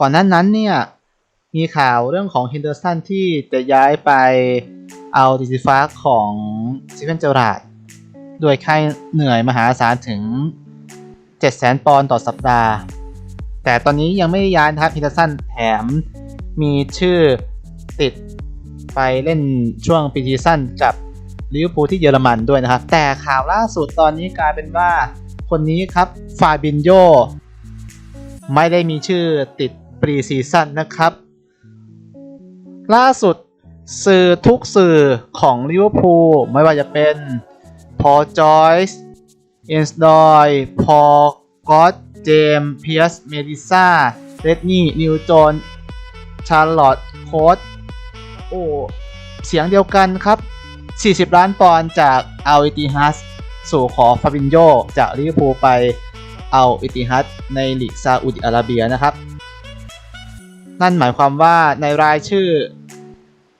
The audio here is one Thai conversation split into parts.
ก่อนหนั้นนั้นเนี่ยมีข่าวเรื่องของเฮนเดอร์สันที่จะย้ายไปเอาดิจิฟ้าของซิเวนเจอราดด้วยค่าเหนื่อยมหาศาลถึง 700,000 ปอนด์ต่อสัปดาห์ แต่ตอนนี้ยังไม่ได้ย้ายนะครับเฮนเดอร์สันแถมมีชื่อติดไปเล่นช่วงปีซีซั่นกับลิเวอร์พูลที่เยอรมันด้วยนะครับ แต่ข่าวล่าสุดตอนนี้กลายเป็นว่าคนนี้ครับฟาบินโยไม่ได้มีชื่อติด ปรีซีซั่นนะครับ ล่าสุดสื่อทุกสื่อของลิเวอร์พูลไม่ว่าจะเป็นพอจอยส์เอนสดอยพอกอตเจมเพียสเมดิซ่าเรดนี่นิวโจนชาร์ลอตโค้ดโอ้เสียงเดียวกันครับ 40 ล้านปอนด์จากอัลอิติฮัสสู่ขอฟาบินโยจากลิเวอร์พูลไปเอาอิติฮัสในลีกซาอุดิอาระเบียนะครับ นั่นหมายความว่าในรายชื่อ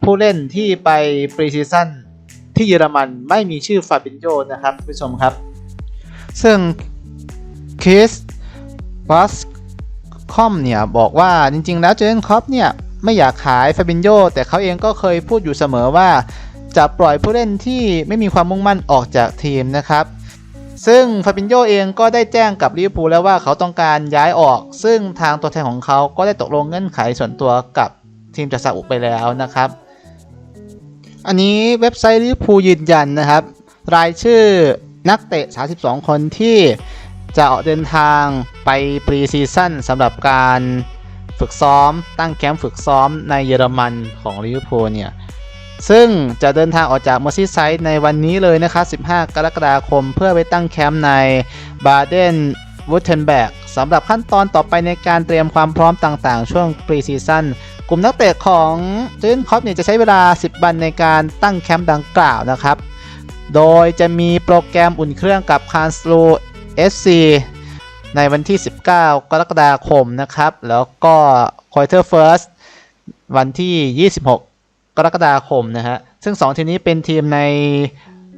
ผู้เล่นที่ไปปรีซีซั่นที่เยอรมันไม่มีชื่อฟาบินโยนะครับผู้ชมครับ ซึ่งคริสบัสคอมเนี่ยบอกว่าจริง ๆ แล้วเจนคอปเนี่ยไม่อยากขายฟาบินโยแต่เขาเองก็เคยพูดอยู่เสมอว่า จะปล่อยผู้เล่นที่ไม่มีความมุ่งมั่นออกจากทีมนะครับ ซึ่งฟาบินโยเองก็ได้แจ้งกับลิเวอร์พูลแล้วว่าเขาต้องการย้ายออก ซึ่งทางตัวแทนของเขาก็ได้ตกลงเงื่อนไขส่วนตัวกับทีมจากซาอุไปแล้วนะครับ อันนี้เว็บไซต์ลิเวอร์พูลยืนยันนะครับ รายชื่อนักเตะ 32 คนที่จะออกเดินทางไปปรีซีซั่นสำหรับการฝึกซ้อมตั้งแคมป์ฝึกซ้อมในเยอรมันของลิเวอร์พูลเนี่ย ซึ่งจะเดินทางออกจากมอร์ซีไซด์ในวันนี้เลยนะครับ 15 กรกฎาคม เพื่อไปตั้งแคมป์ในบาเดนวูเทนแบกสำหรับขั้นตอนต่อไปในการเตรียมความพร้อมต่างๆ ช่วงปรีซีซั่นกลุ่มนักเตะของเจนคอปเนี่ยจะใช้เวลา 10 วันในการตั้งแคมป์ดังกล่าวนะครับ โดยจะมีโปรแกรมอุ่นเครื่องกับคานสโลเอสซีในวันที่ 19 กรกฎาคมนะครับ แล้วก็ควอเตอร์เฟิร์สวันที่ 26 กรกฎาคมนะฮะ ซึ่ง 2 ทีมนี้เป็นทีมใน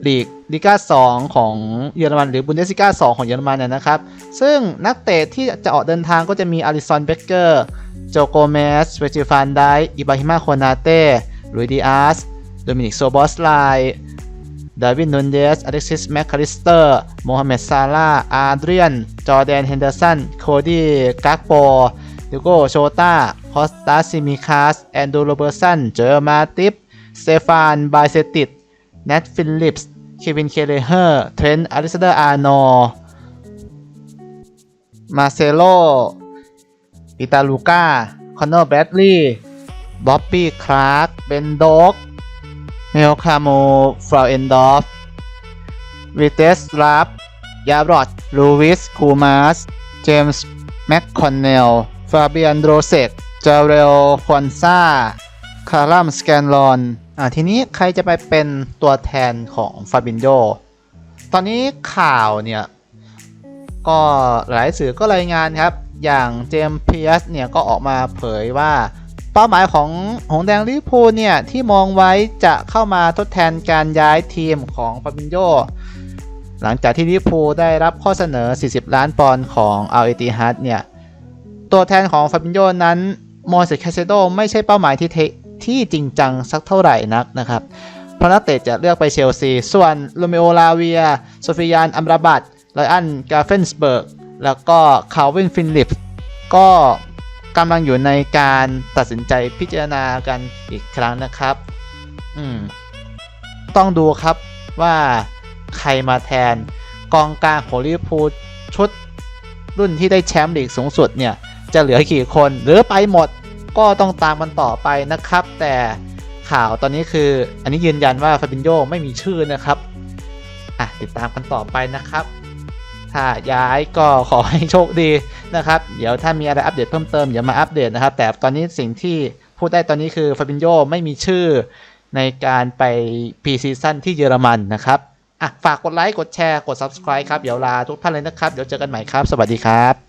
ลีกลิก้า2ของเยอรมันหรือบุนเดสลิก้า2ของเยอรมันนะครับ ซึ่งนักเตะที่จะออกเดินทางก็จะมีอาริซอนเบเกอร์โจโกเมสเวจิฟานไดอิบาฮิมาโคนาเต้ลุยดิอาสโดมินิกโซบอสไลดาวินนูนเดสอเล็กซิสแมคคาริสเตอร์โมฮัมเหม็ดซาลาอาร์เดรียน จอร์แดน เฮนเดอร์สัน โคดี้กักโป ดิโกโชตาคอสตาซิมิคาส แอนดูโรเบอร์สัน เจอมาติปสเตฟานบายเซติดเนทฟิลลิปส์ เควิน เคเลเฮอร์ เทรนต์อลิซเดอร์ อาร์โน มาเซโลอิตาลูกาคอนเนอร์แบดลีย์บ๊อบบี้ คลาร์ก เบนโดกเมลคาโมฟราวเอนดอฟวิเตสลาฟยาบรอดลูวิส คูมาส เจมส์ แมคคอนเนล ฟาเบียนโดเซกเจเรลฟอนซาคารัมสแกนลอนอ่าทีนี้ใครจะไปเป็นตัวแทนของฟาบินโยตอนนี้ข่าวเนี่ย ก็หลายสื่อก็รายงานครับ อย่างเจมส์เพียสเนี่ย ก็ออกมาเผยว่า เป้าหมายของหงแดงลิเวอร์พูลเนี่ย ที่มองไว้จะเข้ามาทดแทนการย้ายทีมของฟาบินโยหลังจากที่ลิเวอร์พูลได้รับข้อเสนอ 40 ล้านปอนด์ของอัลเอติฮัดเนี่ย ตัวแทนของฟาบินโยนั้นมอร์เซคาเซโดไม่ใช่เป้าหมายที่ที่จริงจังสักเท่าไหร่นักนะครับ เพราะนักเตะจะเลือกไปเชลซี ส่วนโรเมโอลาเวียโซฟิยานอัมราบัตไลอันกาเฟนสเบิร์กแล้วก็คาวินฟินลิปก็กำลังอยู่ในการตัดสินใจพิจารณากันอีกครั้งนะครับ อืม ต้องดูครับว่าใครมาแทนกองกลางของลิเวอร์พูลชุดรุ่นที่ได้แชมป์ลีกสูงสุดเนี่ย จะเหลือกี่คนหรือไปหมดก็ต้องตามมันต่อไปนะครับ แต่ข่าวตอนนี้คืออันนี้ยืนยันว่าฟาบินโยไม่มีชื่อนะครับอะติดตามกันต่อไปนะครับ ถ้าย้ายก็ขอให้โชคดีนะครับ เดี๋ยวถ้ามีอะไรอัปเดตเพิ่มเติมเดี๋ยวมาอัปเดตนะครับ แต่ตอนนี้สิ่งที่พูดได้ตอนนี้คือฟาบินโยไม่มีชื่อในการไปพีซีซั่นที่เยอรมันนะครับอะฝากกดไลค์ กดแชร์ กด subscribe ครับ เดี๋ยวลาทุกท่านเลยนะครับ เดี๋ยวเจอกันใหม่ครับ สวัสดีครับ